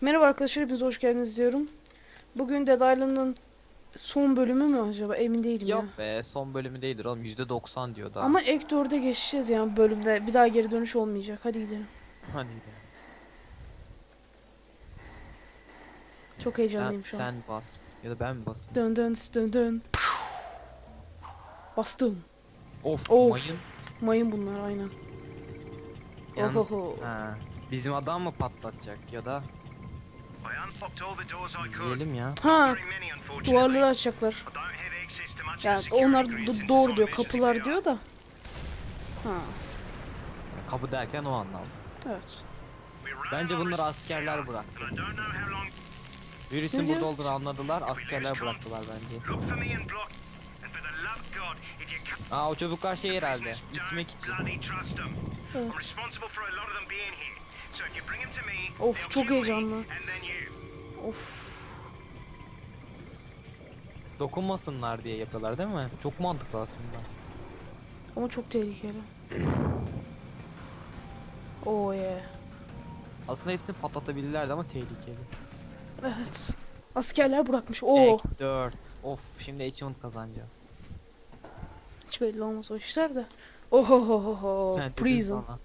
Merhaba arkadaşlar hepiniz hoş geldiniz diyorum. Bugün Dead Island'ın son bölümü mü acaba emin değilim Yok ya. be son bölümü değildir oğlum %90 diyor daha. Ama ek 4'e geçeceğiz yani bölümde bir daha geri dönüş olmayacak. Hadi gidelim. Hadi gidelim. Çok Sen, heyecanlıyım şu an. sen bas ya da ben mi basayım? Dön dön dön dön. Bastım. Of, Of. mayın. Mayın bunlar aynen. Yalnız, Ohoho. ha, bizim adam mı patlatacak ya da izleyelim ya. Ha duvarları açacaklar. Yani onlar do- doğru diyor kapılar diyor da. Ha Kapı derken o anlamda. evet. Bence bunları askerler bıraktı. Virüsün Ne burada diyor? olduğunu anladılar askerler bıraktılar bence. Aa o çubuklar şey herhalde itmek için. Of çok heyecanlı. Of. Dokunmasınlar diye yapıyorlar değil mi? Çok mantıklı aslında. Ama çok tehlikeli. Oh yeah. Aslında hepsini patlatabilirlerdi ama tehlikeli. Evet. Askerler bırakmış. Oo. Ek 4. Of şimdi achievement kazanacağız. Hiç belli olmaz o işler de. Ohohoho. Prison. sana.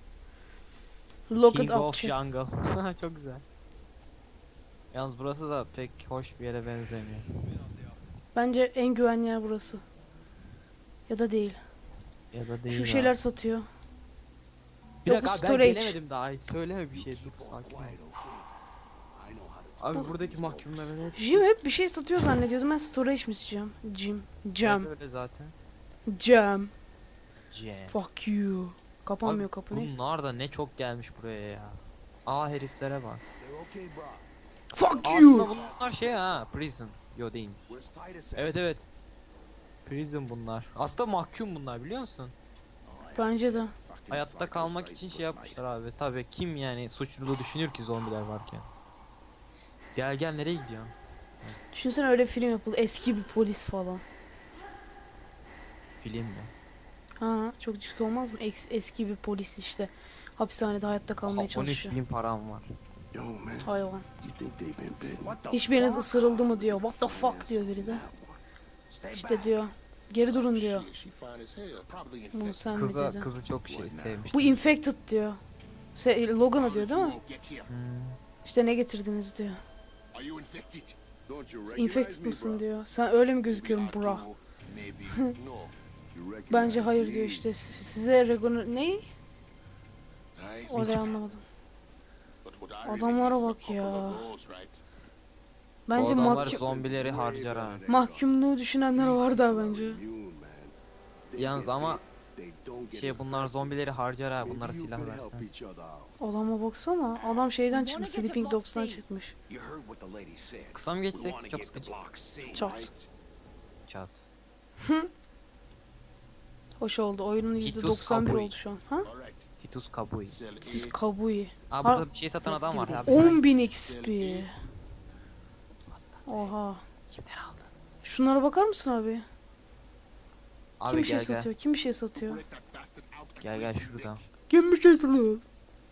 Lock it King of. Jungle. Çok güzel. Yalnız burası da pek hoş bir yere benzemiyor. Bence en güvenli yer burası. Ya da değil. Ya da değil Şu ha. şeyler satıyor. Bir Yok, dakika abi, ben storage. gelemedim daha hiç söyleme bir şey dur sakin ol. Abi buradaki mahkumların hep Jim hep bir şey satıyor zannediyordum. Ben storage mi isteyeceğim? Jim. Jam. Evet, öyle zaten. Jam. Jam. Fuck you. Kapanmıyor Abi, kapı neyse. Bunlar da ne çok gelmiş buraya ya. Aa heriflere bak. Fuck Aslında you. bunlar şey ha prison. Yo değil. Evet evet. Prison bunlar. Aslında mahkum bunlar biliyor musun? Bence de. Hayatta kalmak için şey yapmışlar abi. Tabii kim yani suçluluğu düşünür ki zombiler varken. Gel gel nereye gidiyorsun? Düşünsene öyle film yapıldı. Eski bir polis falan. Film mi? Ha çok ciddi olmaz mı? Es- eski bir polis işte. Hapishanede hayatta kalmaya 13 çalışıyor. bin param var. Hayvan. Hiçbiriniz ısırıldı mı diyor. What the fuck diyor biri de. İşte diyor. Geri durun diyor. Bunu sen mi Kıza dedin? kızı çok şey sevmiş. Bu infected diyor. Şey, Logan'a diyor değil mi? Hmm. İşte ne getirdiniz diyor. İnfected? Mısın bro? diyor. Sen öyle mi gözüküyorum Maybe Bence hayır diyor işte. Si- Size Regon'u... Ne? Orayı anlamadım. Adamlara bak ya. right? Bu Bence adamlar mahkum, zombileri harcar ha. mahkumluğu düşünenler var da bence. Yalnız ama Şey bunlar zombileri harcar ha bunlara silah versen. Adama baksana. Adam şeyden çıkmış. Sleeping Dogs'tan çıkmış. Kısa mı geçsek çok sıkıcı. Çat. Çat. Hoş oldu. Oyunun Titus %91 Cowboy. oldu şu an. Ha? Titus Kabui. Siz Kabui. Aa burada bir şey satan adam var ya. 10.000 XP. Oha. Kimden aldın? Şunlara bakar mısın abi? Kim Abi bir şey gel gel. satıyor? Kim bir şey satıyor? Gel gel şuradan. Kim bir şey satıyor?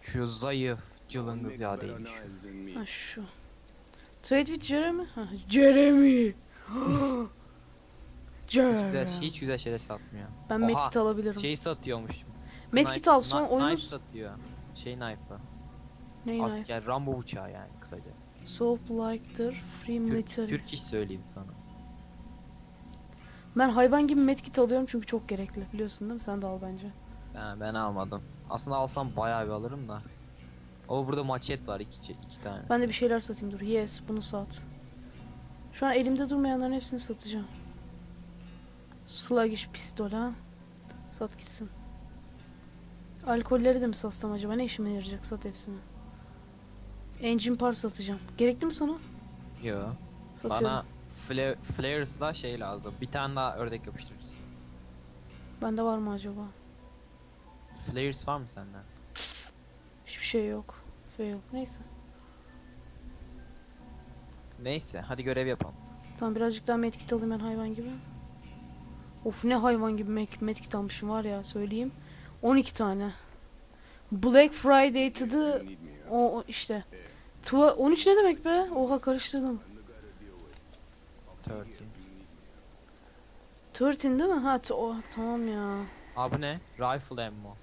Şu zayıf Makes ya than me. Ha şu. Trade with Jeremy? Ha, Jeremy. Hiç güzel, hiç güzel şeyler satmıyor. Ben Oha, medkit alabilirim. Şey satıyormuş. medkit Knife- al son oyunu. Knife satıyor. Şey knife'ı. Ay? Asker Rambo bıçağı yani kısaca. Soap lighter, free Türk, military. Türk iş söyleyeyim sana. Ben hayvan gibi medkit alıyorum çünkü çok gerekli. Biliyorsun değil mi? Sen de al bence. Ben, ben almadım. Aslında alsam bayağı bir alırım da. O burada maçet var iki, iki tane. Ben de bir şeyler satayım dur. Yes bunu sat. Şu an elimde durmayanların hepsini satacağım. Sluggish pistol ha. Sat gitsin. Alkolleri de mi satsam acaba? Ne işime yarayacak? Sat hepsini. Engine par satacağım. Gerekli mi sana? Yo. Satıyorum. Bana fla flares'la şey lazım. Bir tane daha ördek yapıştırırız. Bende var mı acaba? Flares var mı sende? Hiçbir şey yok. Fail. Neyse. Neyse hadi görev yapalım. Tamam birazcık daha medkit alayım ben hayvan gibi. Of ne hayvan gibi med medkit almışım var ya söyleyeyim. 12 tane. Black Friday huh? o o işte Twa 13 ne demek be? Oha karıştırdım. 13. 13 değil mi? Ha oh, tamam ya. Aa bu ne? Rifle ammo.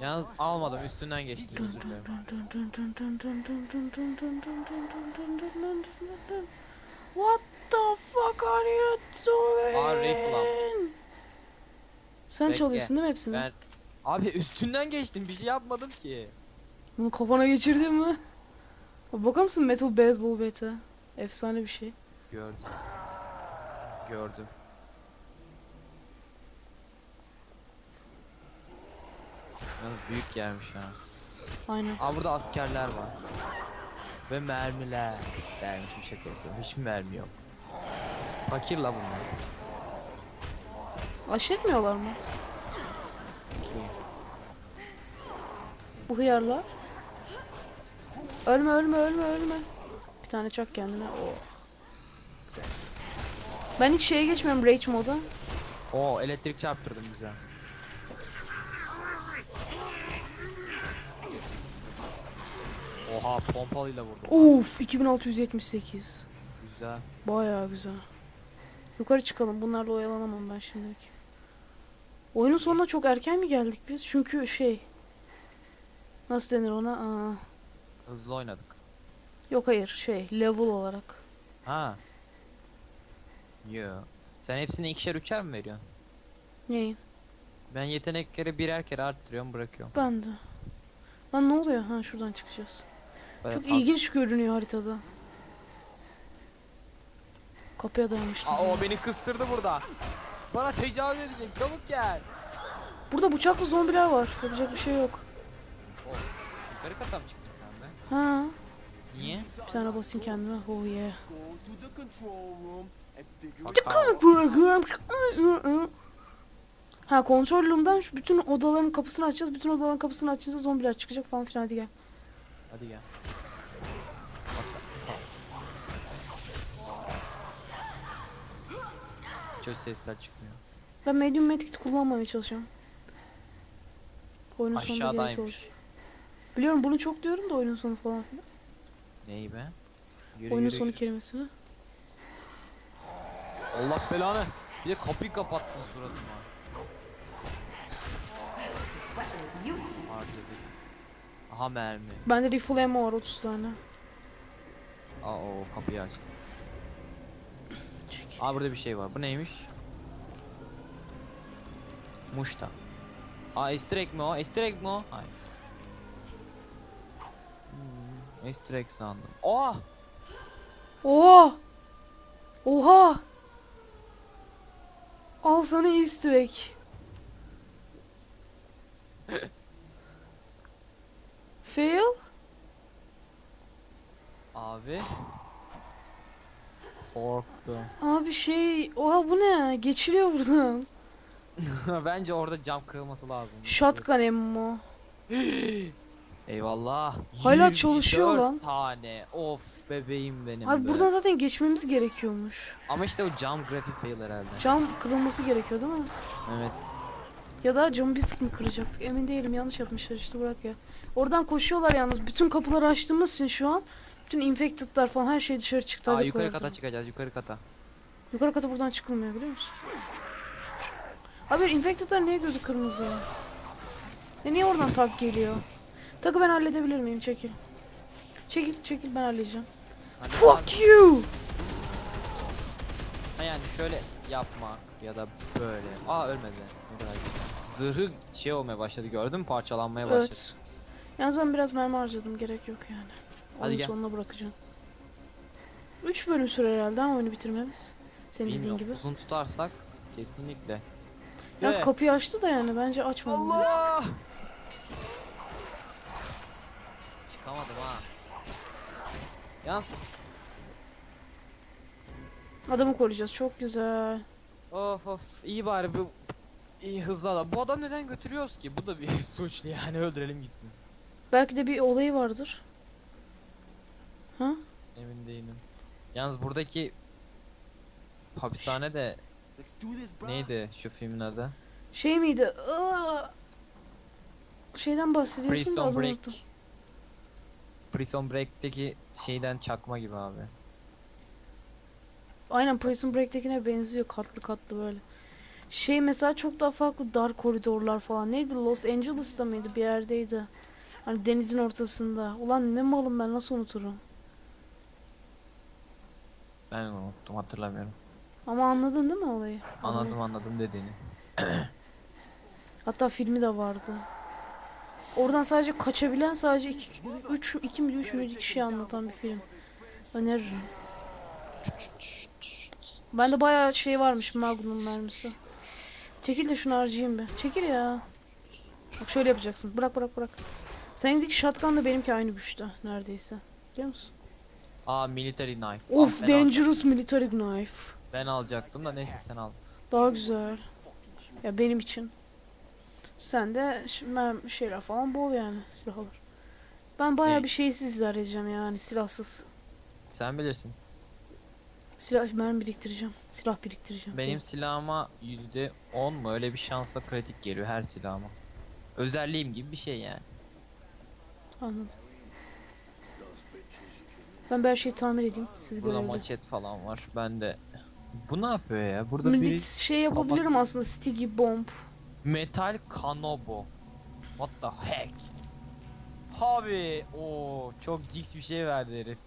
Yalnız almadım üstünden geçtim özür dilerim. What the fuck are you doing? Aa, rifle. Sen Bekle. çalıyorsun değil mi hepsini? Ben Abi üstünden geçtim bir şey yapmadım ki. Bunu kafana geçirdin mi? Bak- Bakar mısın Metal Baseball Bat'e? Efsane bir şey. Gördüm. Gördüm. Yalnız büyük gelmiş ha. Aynen. Aa burada askerler var. Ve mermiler. Dermiş bir şaka yapıyorum. Hiç mermi yok. Fakir la bunlar. Aşiret etmiyorlar mı? Bu hıyarlar. Ölme ölme ölme ölme. Bir tane çak kendine. Oh. Güzelsin. Ben hiç şeye geçmiyorum Rage moda. Oo elektrik çarptırdım güzel. Oha pompalıyla vurdum. Uf 2678. Güzel. Bayağı güzel. Yukarı çıkalım. Bunlarla oyalanamam ben şimdilik. Oyunun sonuna çok erken mi geldik biz? Çünkü şey... Nasıl denir ona? Aa, Hızlı oynadık. yok hayır şey level olarak. Ha. Yo. Sen hepsine ikişer üçer mi veriyorsun? Neyin? Ben yetenekleri birer kere arttırıyorum bırakıyorum. Ben de. Lan ne oluyor? Ha şuradan çıkacağız. Böyle Çok kalk- ilginç görünüyor haritada. Kapıya dayanmıştım. Aa o beni kıstırdı burada. Bana tecavüz edecek çabuk gel. Burada bıçaklı zombiler var. Yapacak bir şey yok. Yukarı kata mı çıktın sen de? Ha, Niye? bir tane basayım kendime. Oh yeah. Go to the control room and figure. Ha kontrol room'dan şu bütün odaların kapısını açacağız. Bütün odaların kapısını açınca zombiler çıkacak falan filan hadi gel. Hadi gel. Hiç sesler çıkmıyor. Ben medium medkit kullanmamaya çalışıyorum. Oyunun sonunda gerek olur. Aşağıdaymış. Biliyorum bunu çok diyorum da oyunun sonu falan filan. Neyi be? Yürü, oyunun yürü, sonu yürü. kelimesini. Allah belanı. Bir de kapıyı kapattın suratıma. Harcadık. Aha mermi. Bende rifle ammo var 30 tane. Aa o kapıyı açtı. Aa burada bir şey var. Bu neymiş? Muşta. Aa easter egg mi o? Easter egg mi o? Hayır. Hmm, easter egg sandım. Oha! Oha! Oha! Al sana easter egg. Fail? Abi. Korktum. Abi şey, oha bu ne? Geçiliyor buradan. Bence orada cam kırılması lazım. Shotgun ammo. Eyvallah. Hala 24 çalışıyor lan. tane. Of bebeğim benim Abi be. buradan zaten geçmemiz gerekiyormuş. Ama işte o cam grafik fail herhalde. Cam kırılması gerekiyor değil mi? Evet. Ya da camı biz mi kıracaktık? Emin değilim. Yanlış yapmışlar işte bırak ya. Oradan koşuyorlar yalnız. Bütün kapıları açtığımız için şu an bütün infected'lar falan her şey dışarı çıktı. Aa Hadi yukarı koyalım. kata çıkacağız yukarı kata. Yukarı kata buradan çıkılmıyor biliyor musun? Abi infected'lar niye gözü kırmızı? E niye oradan tak geliyor? Takı ben halledebilir miyim? Çekil. Çekil, çekil ben halledeceğim. Hani Fuck you! Ha yani şöyle yapmak ya da böyle. Aa ölmedi. Ne kadar güzel. Zırhı şey olmaya başladı gördün mü? Parçalanmaya başladı. Evet. Yalnız ben biraz mermi harcadım. Gerek yok yani. Hadi Oyun gel. sonuna bırakacağım. 3 bölüm sürer herhalde ha oyunu bitirmemiz. Senin dediğin gibi. Uzun tutarsak kesinlikle. Yalnız Ye. kapıyı açtı da yani bence açmadım. Allah! Çıkamadım ha. Yalnız Adamı koruyacağız. Çok güzel. of of iyi bari bu iyi hızlı adam. Bu adam neden götürüyoruz ki? Bu da bir suçlu yani öldürelim gitsin. Belki de bir olayı vardır. Ha? Emin değilim. Yalnız buradaki hapishane de neydi şu filmin adı? Şey miydi? Aa! Şeyden bahsediyorsun da Prison adını Break. unuttum. Prison Break'teki şeyden çakma gibi abi. Aynen Prison Break'tekine benziyor katlı katlı böyle. Şey mesela çok daha farklı dar koridorlar falan. Neydi Los Angeles'ta mıydı bir yerdeydi. Hani denizin ortasında. Ulan ne malım ben nasıl unuturum. Ben unuttum hatırlamıyorum. Ama anladın değil mi olayı? Anladım anladım dediğini. Hatta filmi de vardı. Oradan sadece kaçabilen sadece 2 3 2 mi 3 mü kişi anlatan bir film. Öneririm. Bende bayağı şey varmış Magnum mermisi. Çekil de şunu harcayayım bir. Çekil ya. Bak şöyle yapacaksın. Bırak bırak bırak. Senindeki shotgun da benimki aynı güçte neredeyse. Biliyor musun? Aa military knife. Of ben, dangerous military knife. ben alacaktım da neyse sen al. Daha güzel. Ya benim için. Sen de mermi şeyler falan bol yani silahlar. Ben bayağı Ne? bir şeysiz arayacağım yani silahsız. Sen bilirsin. Silah mermi biriktireceğim. Silah biriktireceğim. Benim silahıma yüzde on mu öyle bir şansla kritik geliyor her silahıma. Özelliğim gibi bir şey yani. Anladım. Ben bir her şeyi tamir edeyim. Siz Burada görevli. maçet falan var. Ben de bu ne yapıyor ya? Burada Bir biri şey yapabilirim aslında. Sticky bomb. metal kanobo. What the heck? Abi, o çok jigs bir şey verdi herif.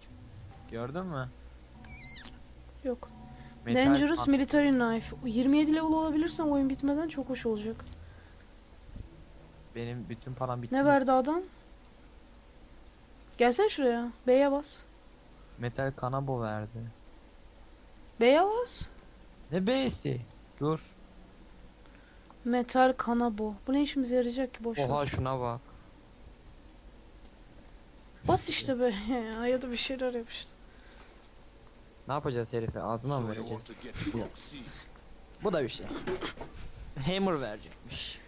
Gördün mü? Yok. Metal Dangerous kan- military knife. 27 level olabilirsem oyun bitmeden çok hoş olacak. Benim bütün param bitti. Ne verdi adam? Gelsene şuraya. B'ye bas. Metal kanabo verdi. B'ye bas. Ne B'si? Dur. Metal kanabo. Bu ne işimize yarayacak ki boş ver. Oha şuna bak. Bas işte be. ya da bir şeyler yap işte. Ne yapacağız herife? Ağzına mı vereceğiz? Bu da bir şey. Hammer verecekmiş.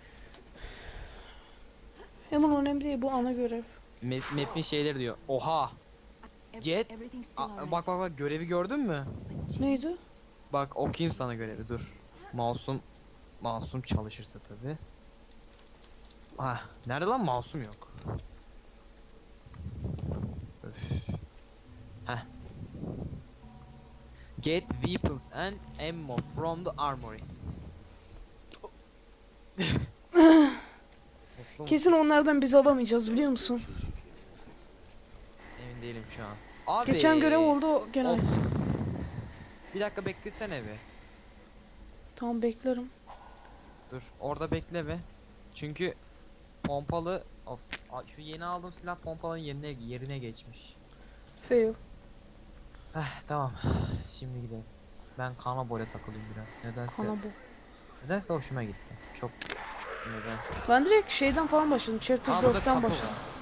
Hemen önemli değil bu ana görev. Map, map'in şeyleri diyor. Oha. Get. Aa, bak bak bak görevi gördün mü? Neydi? Bak okuyayım sana görevi dur. Mouse'um Mouse'um çalışırsa tabi. Ah, nerede lan mouse'um yok. Öf. Heh. Get weapons and ammo from the armory. Kesin onlardan biz alamayacağız biliyor musun? Değilim şu an. Abi. Geçen görev oldu gene. Of. Bir dakika beklesene bir. Tamam beklerim. Dur orada bekle be. Çünkü pompalı of şu yeni aldığım silah pompalının yerine yerine geçmiş. Fail. Heh tamam. Şimdi gidelim. Ben kana böyle takılayım biraz. Nedense Kana bu. nedense hoşuma gitti. Çok nedense. Ben direkt şeyden falan başladım. Chapter Aa burada 4'ten kapı başladım. var.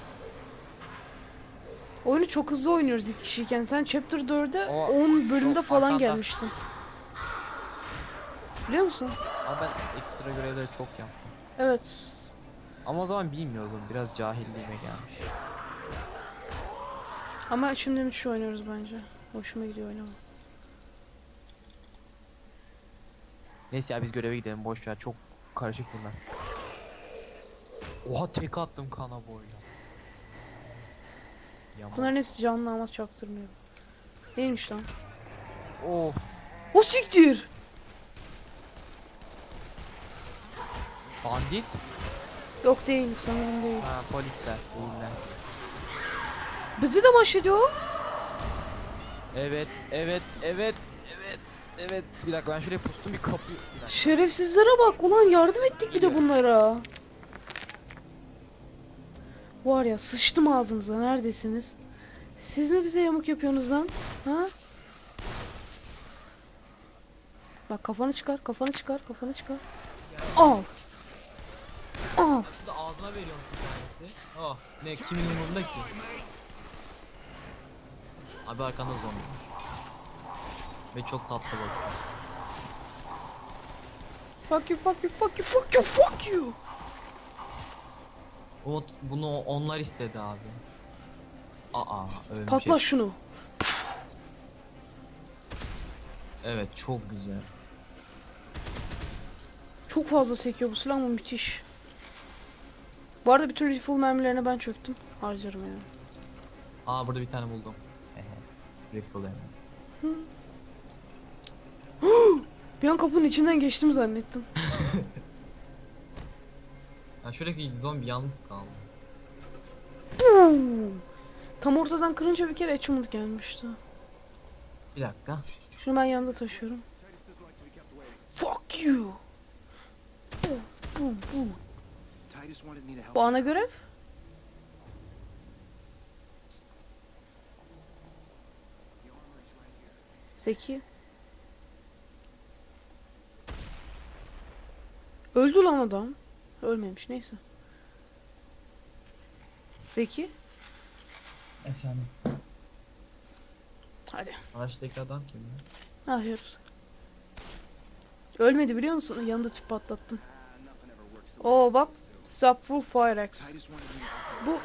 Oyunu çok hızlı oynuyoruz iki kişiyken. Sen Chapter 4'e O- 10 bölümde falan gelmiştin. Biliyor musun? Ama ben ekstra görevleri çok yaptım. Evet. Ama o zaman bilmiyordum. Biraz cahilliğime gelmiş. Ama şimdi müthiş oynuyoruz bence. Hoşuma gidiyor oynama. Neyse ya biz göreve gidelim. Boş ver. Çok karışık bunlar. Oha tek attım kana boyla. Yaman. Bunların hepsi canlı ama çaktırmıyor. Neymiş lan? Of. O siktir! Bandit. Yok değil sanırım değil. Ha polisler. Değiller. Bizi de başlıyor. Evet, evet, evet, evet, evet. Bir dakika ben şuraya pustum bir kapı. Bir dakika. Şerefsizlere bak ulan yardım ettik bir de bunlara. Var ya sıçtım ağzınıza neredesiniz? Siz mi bize yamuk yapıyorsunuz lan? Ha? Bak kafanı çıkar, kafanı çıkar, kafanı çıkar. Al. Al. da ağzına veriyorum bir tanesi. Oh, ne kimin umurunda ki? Abi arkanda zombi. Ve çok tatlı bakıyor. Fuck you, fuck you, fuck you, fuck you, fuck you. O bunu onlar istedi abi. Aa, ölmüş. Patla şunu. Evet, çok güzel. Çok fazla sekiyor bu silah ama müthiş. Bu arada bütün rifle mermilerine ben çöktüm. Harcarım yani. Aa burada bir tane buldum. Rifle yani. Bir an kapının içinden geçtim zannettim. Ya şöyle bir zombi yalnız kaldı. Tam ortadan kırınca bir kere achievement gelmişti. Bir dakika. Şunu ben yanımda taşıyorum. Fuck you. Boom, boom, boom. Bu ana görev. Zeki. Öldü lan adam. Ölmemiş neyse. Zeki. Efendim. Hadi. Araçtaki adam kim ya? Hayır. Ölmedi biliyor musun? Yanında tüp patlattım. Oo bak. Subwoofer Fire Axe. Titus wanted me to help.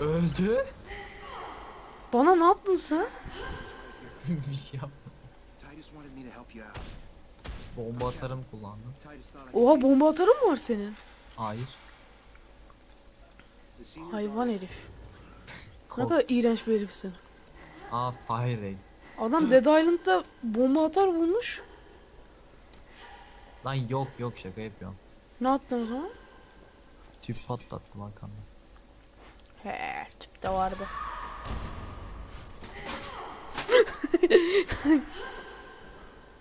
Bu Öldü. bana ne yaptın sen? bir şey yap. Titus wanted me to help you out. Bomba atarım kullandım. Titus thought I could Oha bomba atarın mı var senin? Hayır. Hayvan herif. Ne Kork. kadar iğrenç bir herifsin. Aa Fire Raid. Adam Dead Island'da bomba atar bulmuş. Lan yok yok şaka yapıyorum. Ne attın o zaman? Tüp patlattım arkamda. He, tüp de vardı.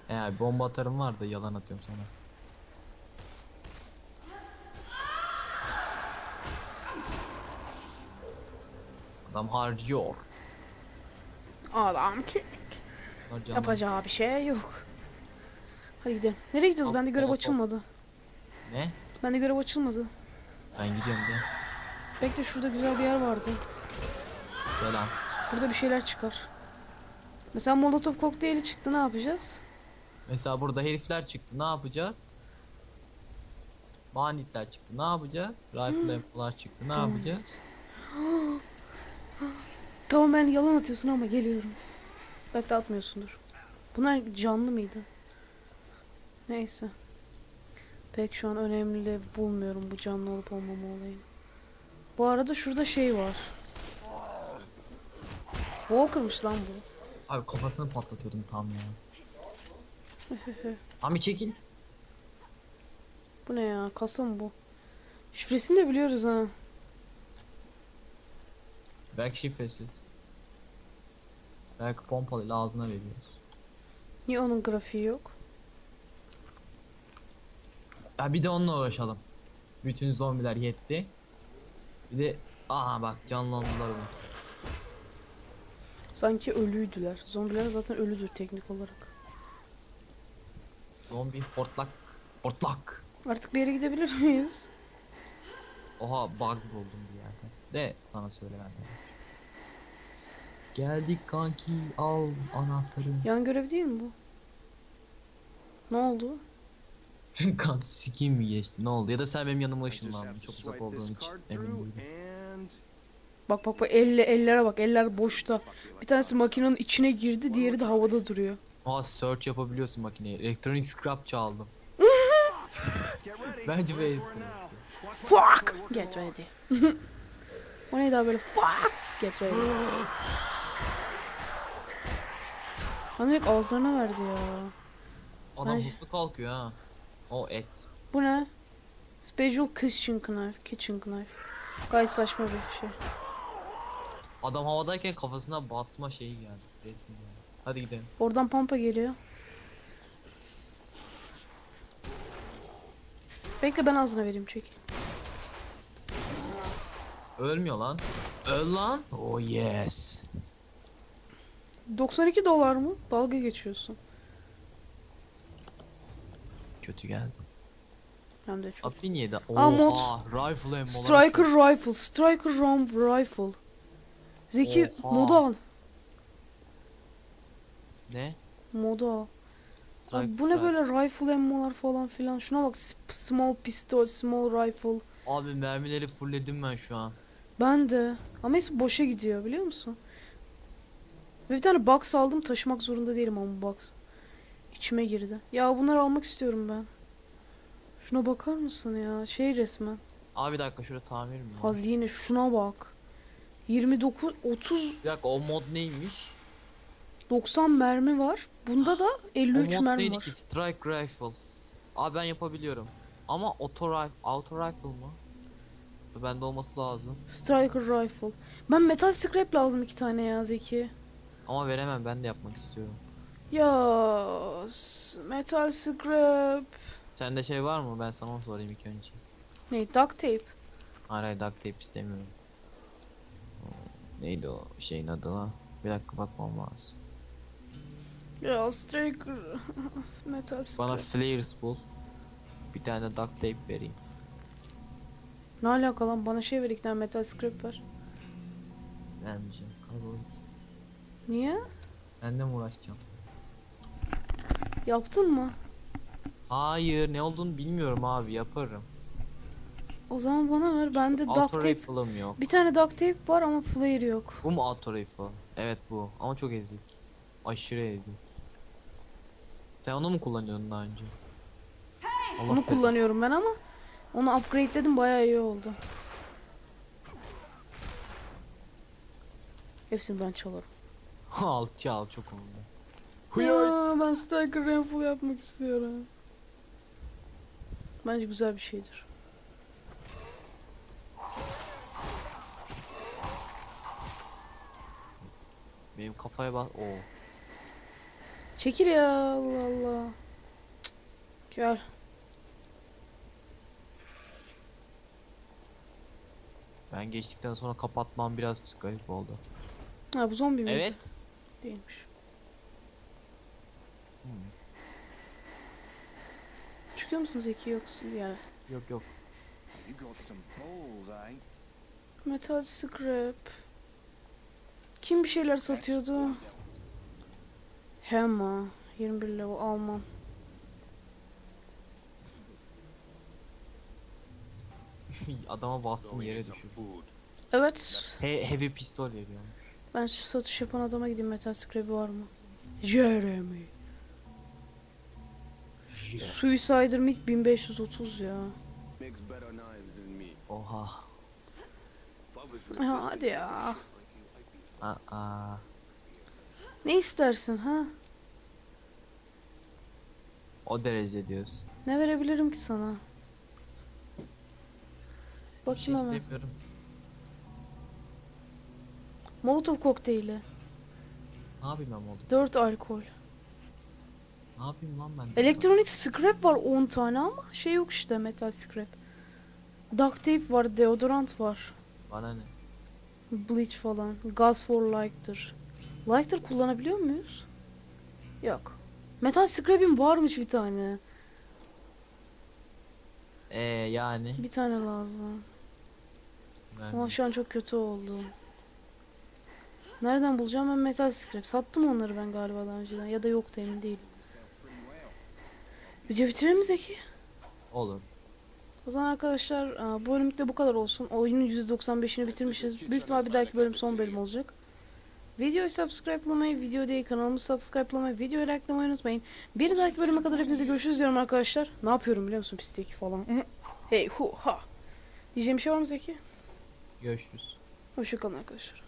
Eğer bomba atarım var da yalan atıyorum sana. Adam harcıyor. Adam ki Harcaman- yapacağı bir şey yok. Hadi gidelim. Nereye gidiyoruz? Bende görev hop. açılmadı. Ne? Bende görev açılmadı. Ben gidiyorum de. Bekle şurada güzel bir yer vardı. Selam. Burada bir şeyler çıkar. Mesela Molotov kokteyli çıktı ne yapacağız? Mesela burada herifler çıktı. Ne yapacağız? Banditler çıktı. Ne yapacağız? Rifle çıktı. Ne yapacağız? Tamam ben yalan atıyorsun ama geliyorum. Belki de atmıyorsundur. Bunlar canlı mıydı? Neyse. Pek şu an önemli bulmuyorum bu canlı olup olmama olayını. Bu arada şurada şey var. Walker'mış lan bu. Abi kafasını patlatıyordum tam ya. Ami çekil. Bu ne ya? Kasa mı bu? Şifresini de biliyoruz ha. Belki şifresiz. Belki pompalıyla ağzına veriyoruz. Niye onun grafiği yok? Ya bir de onunla uğraşalım. Bütün zombiler yetti. Bir de aha bak canlandılar umut. Sanki ölüydüler. Zombiler zaten ölüdür teknik olarak. Zombi hortlak. Hortlak. Artık bir yere gidebilir miyiz? Oha bug buldum yerde. De sana söylemem. Geldik kanki al anahtarı. Yan görev değil mi bu? Ne oldu? kan sikim mi geçti ne oldu ya da sen benim yanıma ışınlandın çok uzak olduğun için emin değilim. and Bak bak bak elle ellere bak eller boşta. Bir tanesi makinenin içine girdi, diğeri de havada duruyor. Aa search yapabiliyorsun makineye. Electronic scrap çaldım. Bence base Fuck! along. ready. o neydi abi böyle fuck! Ready. Bana direkt ağızlarına verdi ya. Adam Ay. hızlı kalkıyor ha. O et. Bu ne? Special kitchen knife. Kitchen knife. Gayet saçma bir şey. Adam havadayken kafasına basma şeyi geldi. Resmi geldi. Hadi gidelim. Oradan pampa geliyor. Bekle ben ağzına vereyim çekil. Ölmüyor lan. Öl lan. Oh yes. 92 dolar mı? Dalga geçiyorsun. Kötü geldi. Hem de çok. Abi niye de? Aa, mod. Oha. Rifle ammo'lar. Striker rifle, striker rom rifle. Zeki Oha. modu al. Ne? Modu al. Abi bu ne böyle rifle ammo'lar falan filan. Şuna bak small pistol, small rifle. Abi mermileri fullledim ben şu an. Ben de. Ama hepsi boşa gidiyor biliyor musun? Ve bir tane box aldım taşımak zorunda değilim ama bu box. İçime girdi. Ya bunları almak istiyorum ben. Şuna bakar mısın ya? Şey resmen. Abi bir dakika şurada tamir mi? var? Hazine şuna bak. 29 30 Bir dakika o mod neymiş? 90 mermi var. Bunda da O 53 mod mermi neydi var. ki? Strike Rifle. Aa ben yapabiliyorum. Ama auto rifle, auto rifle mı? Bende olması lazım. Striker rifle. Ben metal scrap lazım iki tane ya Zeki. Ama veremem ben de yapmak istiyorum. Ya metal scrap. Sende şey var mı? Ben sana onu sorayım ilk önce. Ne? Duct tape. Hayır hayır duct tape istemiyorum. Neydi o şeyin adı lan? Bir dakika bakmam lazım. Ya striker metal scrap. Bana flares bul. Bir tane duct tape vereyim. Ne alaka lan bana şey ver iki tane metal scrap ver. Vermeyeceğim. Kabul et. Niye? Seninle mi uğraşacağım? Yaptın mı? Hayır ne olduğunu bilmiyorum abi yaparım. O zaman bana ver. Bende duct Auto tape. rifle'ım yok. Bir tane duct tape var ama flare yok. Bu mu auto rifle? Evet bu ama çok ezik. Aşırı ezik. Sen onu mu kullanıyordun daha önce? Allah Onu be- kullanıyorum ben ama onu upgrade'ledim bayağı iyi oldu. Hepsini ben çalarım. al çal çok oldu. Ya, ben striker rifle yapmak istiyorum. Bence güzel bir şeydir. Benim kafaya bas. Oo. Çekil ya Allah Allah. Gel. Ben geçtikten sonra kapatmam biraz garip oldu. Ha bu zombi mi? Evet. Değilmiş. Hmm. Çıkıyor musun Zeki yoksa yani? Yok yok. You got some balls, eh? Metal scrap. Kim bir şeyler satıyordu? Hema. 21 level almam. Adama bastım yere food. Evet. He heavy pistol veriyor. Ben şu satış yapan adama gideyim metal scrap'i var mı? Jeremy. Suicider Mid 1530 ya. Oha. Ya hadi ya. Aa. Ne istersin ha? O derece diyorsun. Ne verebilirim ki sana? Bir şey Bakayım hemen. istemiyorum. Molotov kokteyli. Ne yapayım ben oldu? 4 alkol. Ne yapayım lan ben? Elektronik scrap var 10 tane ama şey yok işte metal scrap. Duct tape var, deodorant var. Bana ne? Bleach falan. Gas for lighter. Lighter kullanabiliyor muyuz? Yok. Metal scrap'im varmış bir tane. Ee yani. Bir tane lazım. Ben- Ama şu an çok kötü oldu. Nereden bulacağım ben metal scrap? Sattım onları ben galiba daha önceden. Ya da yoktu emin değilim. Video bitirir mi Zeki? Olur. O zaman arkadaşlar e, bu bölümlükte bu kadar olsun. Oyunun %95'ini bitirmişiz. Büyük ihtimal bir dahaki bölüm son bölüm olacak. Videoyu subscribe'lamayı, video değil kanalımı subscribe'lamayı, videoyu likelamayı unutmayın. Bir dahaki bölüme kadar hepinize görüşürüz diyorum arkadaşlar. Ne yapıyorum biliyor musun pislik falan. Hey hu ha. Diyeceğim bir şey var mı Zeki? Görüşürüz. Hoşçakalın arkadaşlar.